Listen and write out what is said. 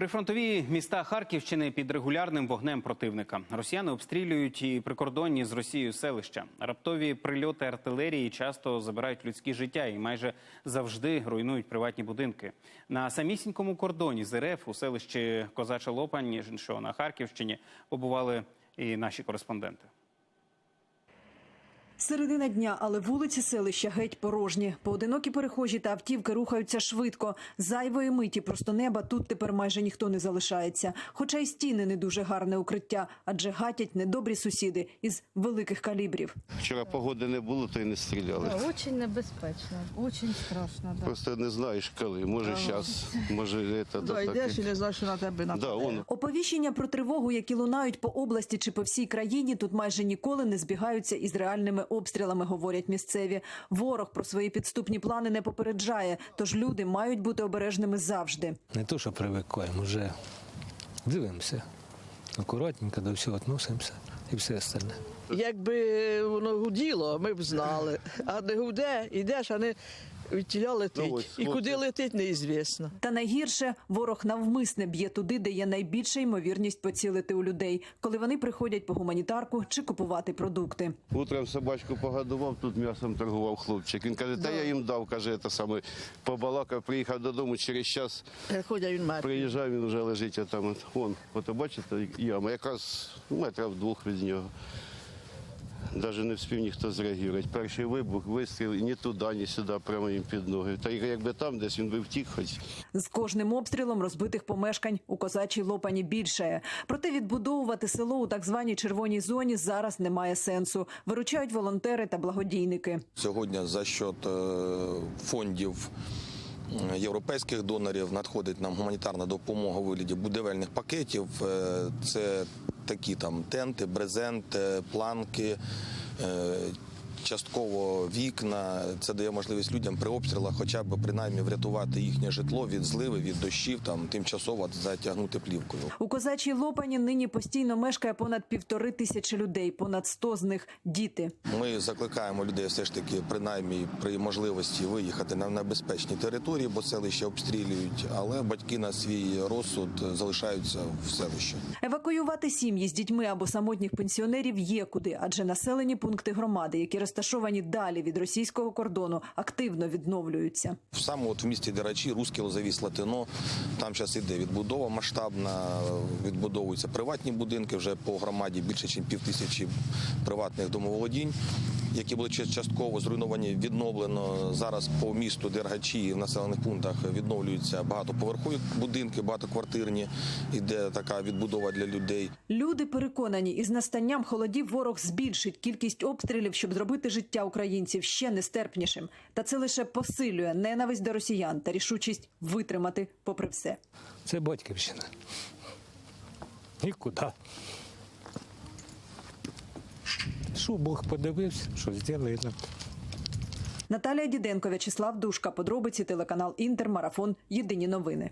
Прифронтові міста Харківщини під регулярним вогнем противника. Росіяни обстрілюють і прикордонні з Росією селища. Раптові прильоти артилерії часто забирають людські життя і майже завжди руйнують приватні будинки. На самісінькому кордоні з РФ у селищі Козача Лопань, що на Харківщині, побували і наші кореспонденти. Середина дня, але вулиці селища геть порожні. Поодинокі перехожі та автівки рухаються швидко. Зайвої миті просто неба тут тепер майже ніхто не залишається. Хоча й стіни не дуже гарне укриття, адже гатять недобрі сусіди із великих калібрів. Вчора погоди не було, то й не стріляли. Да, очень небезпечно, очень страшно. Да. Просто не знаєш коли. Може зараз, може це Да, йдеш і не знаєш, що на тебе Да, он Оповіщення про тривогу, які лунають по області чи по всій країні, тут майже ніколи не збігаються із реальними обстрілами, говорять місцеві. Ворог про свої підступні плани не попереджає, тож люди мають бути обережними завжди. Не то, що привикаємо, вже дивимося. Акуратненько до всього відносимося і все остальне. Якби воно гуділо, ми б знали. А не гуде, йдеш, а не тіля летить. Ну, ось, І куди летить, неізвісно. Та найгірше ворог навмисне б'є туди, де є найбільша ймовірність поцілити у людей, коли вони приходять по гуманітарку чи купувати продукти. утром собачку погодував, тут м'ясом торгував хлопчик. Він каже, та я їм дав, каже, це саме побалакав, приїхав додому, через час Ходять він мертвий. приїжджав, він вже лежить а там. от, Вон, от бачите, яма, якраз метрів двох від нього. Навіть не встиг ніхто зреагувати. Перший вибух, вистріл, ні туди, ні сюди, прямо їм під ноги. Та якби там десь він би втік хоч. З кожним обстрілом розбитих помешкань у козачій лопані більшає. Проте відбудовувати село у так званій червоній зоні зараз немає сенсу. Виручають волонтери та благодійники. Сьогодні за счет е, фондів європейських донорів надходить нам гуманітарна допомога у вигляді будівельних пакетів. Е, Це такі там тенти, брезент, е, планки. Частково вікна це дає можливість людям при обстрілах, хоча б принаймні врятувати їхнє житло від зливи, від дощів, там тимчасово затягнути плівкою. У козачій лопані нині постійно мешкає понад півтори тисячі людей, понад сто з них діти. Ми закликаємо людей все ж таки, принаймні при можливості виїхати на небезпечні території, бо селище обстрілюють, але батьки на свій розсуд залишаються в селищі. Евакуювати сім'ї з дітьми або самотніх пенсіонерів є куди, адже населені пункти громади, які розташовані далі від російського кордону, активно відновлюються. Саме от в місті Дерачі, Руське Лозові, Слатино, там зараз іде відбудова масштабна, відбудовуються приватні будинки, вже по громаді більше, ніж пів тисячі приватних домоволодінь, які були ча- частково зруйновані, відновлено. Зараз по місту Дергачі в населених пунктах відновлюються багатоповерхові будинки, багатоквартирні, іде така відбудова для людей. Люди переконані, із настанням холодів ворог збільшить кількість обстрілів, щоб зробити життя українців ще нестерпнішим. Та це лише посилює ненависть до росіян та рішучість витримати попри все. Це батьківщина. Нікуди. Що Бог подивився, що зробили. Наталія Діденко, В'ячеслав Душка. Подробиці телеканал Інтер. Марафон. Єдині новини.